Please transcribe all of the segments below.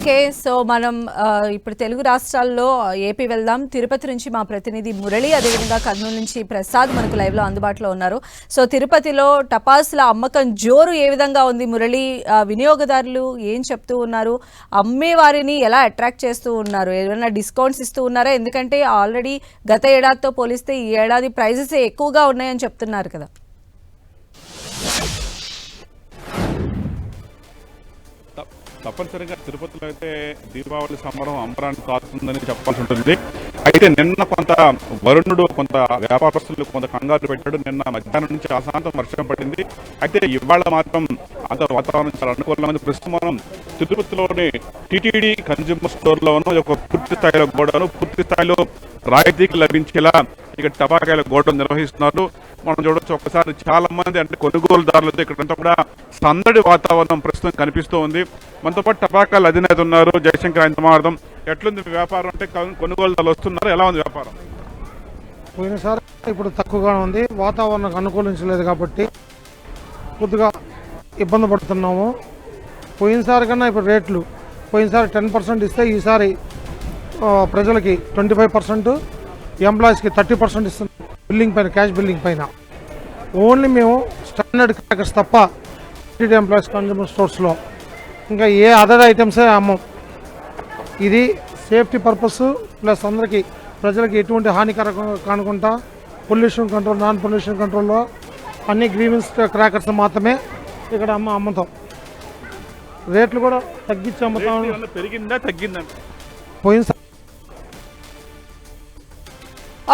Okay so మనం ఇప్పుడు తెలుగు రాష్ట్రాల్లో ఏపీ వెళ్దాం. తిరుపతి నుంచి మా ప్రతినిధి మురళి అదేవిధంగా కర్నూలు నుంచి ప్రసాద్ మనకు లైవ్లో అందుబాటులో ఉన్నారు. సో తిరుపతిలో టపాసుల అమ్మకం జోరు ఏ విధంగా ఉంది మురళి? వినియోగదారులు ఏం చెప్తూ ఉన్నారు? అమ్మే వారిని ఎలా అట్రాక్ట్ చేస్తూ ఉన్నారు? ఏమైనా డిస్కౌంట్స్ ఇస్తూ ఉన్నారా? ఎందుకంటే ఆల్రెడీ గత ఏడాదితో పోలిస్తే ఈ ఏడాది ప్రైజెస్ ఎక్కువగా ఉన్నాయని చెప్తున్నారు కదా. తప్పనిసరిగా తిరుపతిలో అయితే దీపావళి సంబరం అంబరాన్ని కాస్తుందని చెప్పాల్సి ఉంటుంది. అయితే నిన్న కొంత వరుణుడు కొంత వ్యాపారస్తులు కొంత కంగారు పెట్టాడు. నిన్న మధ్యాహ్నం నుంచి అశాంతం వర్షం పడింది. అయితే ఇవాళ మాత్రం అంత వాతావరణం చాలా అనుకూలమైంది ప్రస్తుతం మనం తిరుపతిలోని టిటిడి కన్జ్యూమర్ స్టోర్లోనూ ఒక పూర్తి స్థాయిలో గోడను పూర్తి స్థాయిలో రాయితీకి లభించేలా ఇక టపాకాయల గోడను నిర్వహిస్తున్నారు. మనం చూడొచ్చు ఒకసారి చాలా మంది అంటే కొనుగోలుదారులతో ఇక్కడంతా కూడా సందడి వాతావరణం ప్రస్తుతం కనిపిస్తూ ఉంది. మనతో పాటు టపాకాయల అధినేత ఉన్నారు జయశంకర్ ఆయన మాట్లాడదాం ఎట్లుంది వ్యాపారం అంటే కొనుగోలుదారులు వస్తున్నారు ఎలా ఉంది వ్యాపారం? పోయినసారి ఇప్పుడు తక్కువగా ఉంది. వాతావరణం అనుకూలించలేదు కాబట్టి కొద్దిగా ఇబ్బంది పడుతున్నాము. పోయినసారి కన్నా ఇప్పుడు రేట్లు పోయినసారి టెన్ పర్సెంట్ ఇస్తే ఈసారి ప్రజలకి ట్వంటీ ఫైవ్ పర్సెంట్ ఎంప్లాయీస్కి థర్టీ పర్సెంట్ ఇస్తుంది బిల్లింగ్ పైన క్యాష్ బిల్లింగ్ పైన. ఓన్లీ మేము స్టాండర్డ్ క్రాకర్స్ తప్ప టీటీ ఎంప్లాయీస్ కన్జ్యూమర్ స్టోర్స్లో ఇంకా ఏ అదర్ ఐటమ్సే అమ్మం. ఇది సేఫ్టీ పర్పస్ ప్లస్ అందరికీ ప్రజలకి ఎటువంటి హానికరం కానుకుంటా పొల్యూషన్ కంట్రోల్ నాన్ పొల్యూషన్ కంట్రోల్లో అన్ని గ్రీవెన్స్ క్రాకర్స్ మాత్రమే ఇక్కడ అమ్మ అమ్ముతాం. రేట్లు కూడా తగ్గించి అమ్ముతాం. పెరిగిందా తగ్గిందా? పోయిన స-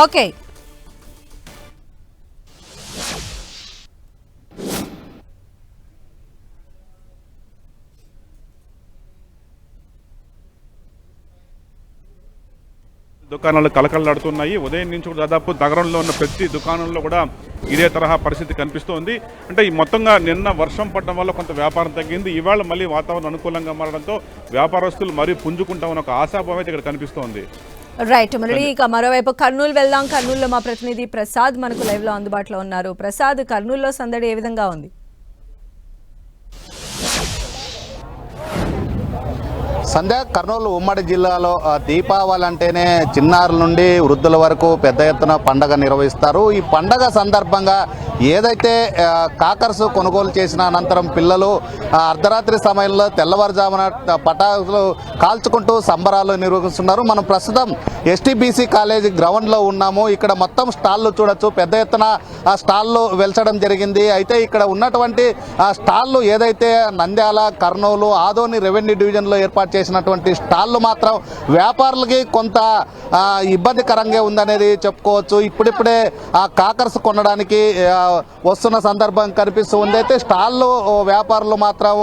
ఓకే. దుకాణాలు కలకలలాడుతున్నాయి ఉదయం నుంచి కూడా దాదాపు నగరంలో ఉన్న ప్రతి దుకాణంలో కూడా ఇదే తరహా పరిస్థితి కనిపిస్తోంది. అంటే ఈ మొత్తంగా నిన్న వర్షం పడడం వల్ల కొంత వ్యాపారం తగ్గింది. ఇవాళ మళ్ళీ వాతావరణం అనుకూలంగా మారడంతో వ్యాపారస్తులు మరీ పుంజుకుంటామని ఒక ఆశాభావం అయితే ఇక్కడ కనిపిస్తోంది. రైట్ మురళి ఇక మరోవైపు కర్నూలు వెళ్దాం. కర్నూలులో మా ప్రతినిధి ప్రసాద్ మనకు లైవ్లో అందుబాటులో ఉన్నారు. ప్రసాద్ కర్నూలులో సందడి ఏ విధంగా ఉంది? సంధ్య కర్నూలు ఉమ్మడి జిల్లాలో దీపావళి అంటేనే చిన్నారుల నుండి వృద్ధుల వరకు పెద్ద ఎత్తున పండగ నిర్వహిస్తారు. ఈ పండగ సందర్భంగా ఏదైతే కాకర్స్ కొనుగోలు చేసిన అనంతరం పిల్లలు అర్ధరాత్రి సమయంలో తెల్లవారుజామున పటాకులు కాల్చుకుంటూ సంబరాలు నిర్వహిస్తున్నారు. మనం ప్రస్తుతం ఎస్టీబీసీ కాలేజీ గ్రౌండ్లో ఉన్నాము. ఇక్కడ మొత్తం స్టాళ్ళు చూడొచ్చు. పెద్ద ఎత్తున ఆ స్టాళ్ళు వెల్చడం జరిగింది. అయితే ఇక్కడ ఉన్నటువంటి ఆ స్టాళ్ళు ఏదైతే నంద్యాల కర్నూలు ఆదోని రెవెన్యూ డివిజన్లో ఏర్పాటు చేసినటువంటి స్టాళ్ళు మాత్రం వ్యాపారులకి కొంత ఇబ్బందికరంగా ఉందనేది చెప్పుకోవచ్చు. ఇప్పుడిప్పుడే ఆ కాకర్స్ కొనడానికి ఆ, వస్తున్న సందర్భం కనిపిస్తూ ఉంది. అయితే స్టాళ్ళు వ్యాపారులు మాత్రం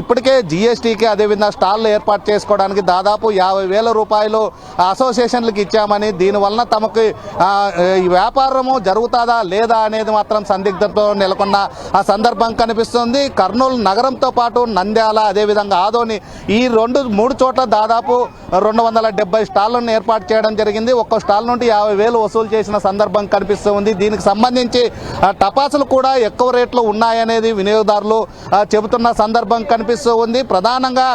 ఇప్పటికే జిఎస్టీకి అదేవిధంగా స్టాళ్ళు ఏర్పాటు చేసుకోవడానికి దాదాపు యాభై వేల రూపాయలు అసోసియేషన్లకు ఇచ్చామని దీనివలన తమకు ఈ వ్యాపారము జరుగుతుందా లేదా అనేది మాత్రం సందిగ్ధంతో నెలకొన్న ఆ సందర్భం కనిపిస్తుంది. కర్నూలు నగరంతో పాటు నంద్యాల అదేవిధంగా ఆదోని ఈ రెండు మూడు చోట్ల దాదాపు రెండు వందల డెబ్బై స్టాళ్ళను ఏర్పాటు చేయడం జరిగింది. ఒక్కో స్టాల్ నుండి యాభై వేలు వసూలు చేసిన సందర్భం కనిపిస్తూ ఉంది. దీనికి సంబంధించి టపాసులు కూడా ఎక్కువ రేట్లు ఉన్నాయనేది వినియోగదారులు చెబుతున్న సందర్భం కనిపిస్తూ ఉంది. ప్రధానంగా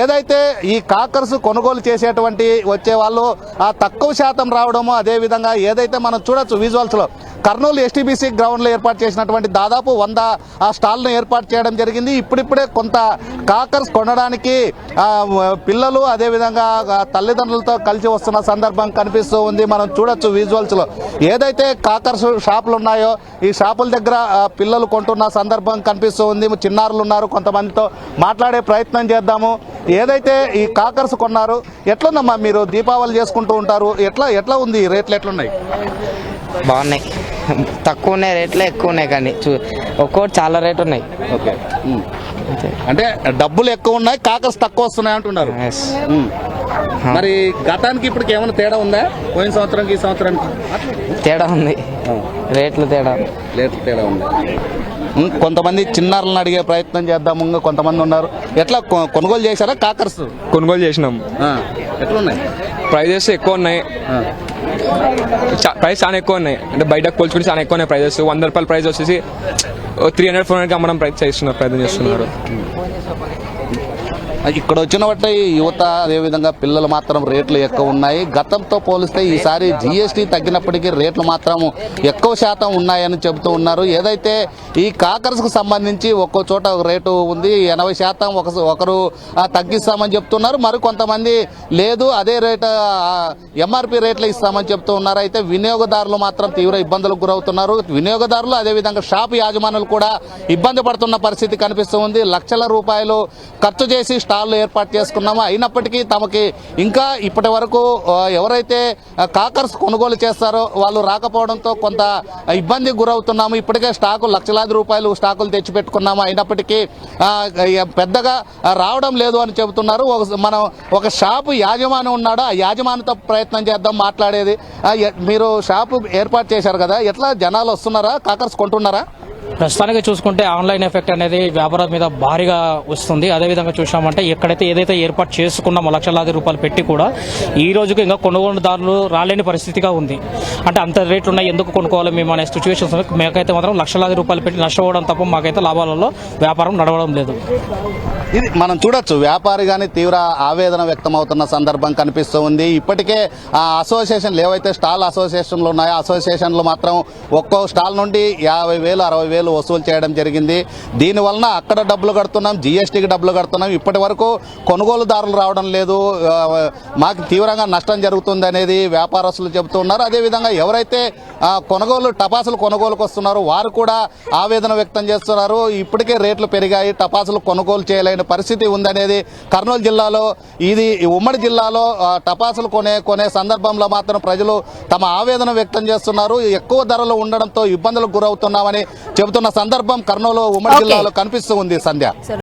ఏదైతే ఈ కాకర్స్ కొనుగోలు చేసేటువంటి వచ్చే వాళ్ళు తక్కువ శాతం రావడము అదేవిధంగా ఏదైతే మనం చూడొచ్చు విజువల్స్లో కర్నూలు ఎస్టీబీసీ గ్రౌండ్లో ఏర్పాటు చేసినటువంటి దాదాపు వంద ఆ స్టాల్ను ఏర్పాటు చేయడం జరిగింది. ఇప్పుడిప్పుడే కొంత కాకర్స్ కొనడానికి పిల్లలు అదేవిధంగా తల్లిదండ్రులతో కలిసి వస్తున్న సందర్భం కనిపిస్తూ ఉంది. మనం చూడొచ్చు విజువల్స్లో. ఏదైతే కాకర్స్ షాపులు ఉన్నాయో ఈ షాపుల దగ్గర పిల్లలు కొంటున్న సందర్భం కనిపిస్తూ ఉంది. చిన్నారులు ఉన్నారు కొంతమందితో మాట్లాడే ప్రయత్నం చేద్దాము. ఏదైతే ఈ కాకర్స్ కొన్నారు ఎట్లుందమ్మా మీరు దీపావళి చేసుకుంటూ ఉంటారు? ఎట్లా ఎట్లా ఉంది? రేట్లు ఎట్లున్నాయి? బాగున్నాయి. తక్కువ ఉన్నాయి రేట్లే ఎక్కువ ఉన్నాయి కానీ చూ ఒక్కోటి చాలా రేట్ ఉన్నాయి. ఓకే. అంటే డబ్బులు ఎక్కువ ఉన్నాయి కాకర్స్ తక్కువ వస్తున్నాయి అంటున్నారు. మరి గతానికి ఇప్పటికి ఏమైనా తేడా ఉందా? పోయిన సంవత్సరానికి ఈ సంవత్సరానికి? తేడా ఉంది. రేట్లు తేడా. లేదు తేడా ఉంది. కొంతమంది చిన్నారులను అడిగే ప్రయత్నం చేద్దాము ఇంకా కొంతమంది ఉన్నారు. ఎట్లా కొనుగోలు చేశారా కాకర్స్? కొనుగోలు చేసినాం. ఎట్లున్నాయి? ప్రైజెస్ ఎక్కువ ఉన్నాయి. ప్రైస్ చాలా ఎక్కువ ఉన్నాయి అంటే బయటకు పోల్చుకుంటే చాలా ఎక్కువ ఉన్నాయి ప్రైజెస్ వంద రూపాయల ప్రైస్ వచ్చేసి త్రీ హండ్రెడ్ ఫోర్ హండ్రెడ్కి అమ్మడం ప్రయత్నం చేస్తున్నారు ప్రయత్నం చేస్తున్నారు. Hmm. ఇక్కడ వచ్చిన బట్టి యువత అదేవిధంగా పిల్లలు మాత్రం రేట్లు ఎక్కువ ఉన్నాయి. గతంతో పోలిస్తే ఈసారి జిఎస్టీ తగ్గినప్పటికీ రేట్లు మాత్రం ఎక్కువ శాతం ఉన్నాయని చెబుతూ ఉన్నారు. ఏదైతే ఈ కాకర్స్కు సంబంధించి ఒక్కో చోట రేటు ఉంది ఎనభై శాతం ఒక ఒకరు తగ్గిస్తామని చెప్తున్నారు. మరి కొంతమంది లేదు అదే రేటు ఎంఆర్పి రేట్లు ఇస్తామని చెప్తూ ఉన్నారు. అయితే వినియోగదారులు మాత్రం తీవ్ర ఇబ్బందులకు గురవుతున్నారు. వినియోగదారులు అదేవిధంగా షాపు యాజమానులు కూడా ఇబ్బంది పడుతున్న పరిస్థితి కనిపిస్తూ ఉంది. లక్షల రూపాయలు ఖర్చు చేసి స్టాళ్ళు ఏర్పాటు చేసుకున్నాము? అయినప్పటికీ తమకి ఇంకా ఇప్పటి వరకు ఎవరైతే కాకర్స్ కొనుగోలు చేస్తారో వాళ్ళు రాకపోవడంతో కొంత ఇబ్బందికి గురవుతున్నాము. ఇప్పటికే స్టాకు లక్షలాది రూపాయలు స్టాకులు తెచ్చిపెట్టుకున్నాము. అయినప్పటికీ పెద్దగా రావడం లేదు అని చెబుతున్నారు. ఒక- మనం ఒక షాపు యాజమాని ఉన్నాడు? ఆ యాజమానితో ప్రయత్నం చేద్దాం మాట్లాడేది. మీరు షాపు ఏర్పాటు చేశారు కదా? ఎట్లా జనాలు వస్తున్నారా? కాకర్స్ కొంటున్నారా? ప్రస్తుతానికి చూసుకుంటే ఆన్లైన్ ఎఫెక్ట్ అనేది వ్యాపారం మీద భారీగా వస్తుంది. అదేవిధంగా చూసామంటే ఎక్కడైతే ఏదైతే ఏర్పాటు చేసుకున్నామో లక్షలాది రూపాయలు పెట్టి కూడా ఈ రోజుకి ఇంకా కొనుగోలుదారులు రాలేని పరిస్థితిగా ఉంది. అంటే అంత రేట్లు ఉన్నాయి ఎందుకు కొనుక్కోవాలి మేము అనే సిచ్యువేషన్స్ మేకైతే మాత్రం లక్షలాది రూపాయలు పెట్టి నష్టపోవడం తప్ప మాకైతే లాభాలలో వ్యాపారం నడవడం లేదు. ఇది మనం చూడొచ్చు. వ్యాపారి కానీ తీవ్ర ఆవేదన వ్యక్తం అవుతున్న సందర్భం కనిపిస్తూ ఉంది. ఇప్పటికే ఆ అసోసియేషన్లు ఏవైతే స్టాల్ అసోసియేషన్లు ఉన్నాయో అసోసియేషన్లు మాత్రం ఒక్కో స్టాల్ నుండి యాభై వేలు అరవై వేలు వసూలు చేయడం జరిగింది. దీని వలన అక్కడ డబ్బులు కడుతున్నాం జిఎస్టీకి డబ్బులు కడుతున్నాం. ఇప్పటి వరకు కొనుగోలుదారులు రావడం లేదు. మాకు తీవ్రంగా నష్టం జరుగుతుంది అనేది వ్యాపారస్తులు చెబుతున్నారు. అదేవిధంగా ఎవరైతే కొనుగోలు టపాసులు కొనుగోలుకు వస్తున్నారో వారు కూడా ఆవేదన వ్యక్తం చేస్తున్నారు. ఇప్పటికే రేట్లు పెరిగాయి. టపాసులు కొనుగోలు చేయలేని పరిస్థితి ఉందనేది కర్నూలు జిల్లాలో ఇది ఉమ్మడి జిల్లాలో టపాసులు కొనే కొనే సందర్భంలో మాత్రం ప్రజలు తమ ఆవేదన వ్యక్తం చేస్తున్నారు. ఎక్కువ ధరలు ఉండడంతో ఇబ్బందులకు గురవుతున్నామని చెబుతున్నారు. చెబుతున్న సందర్భం కర్నూలు ఉమ్మడి. జిల్లాలో కనిపిస్తూ ఉంది సంధ్య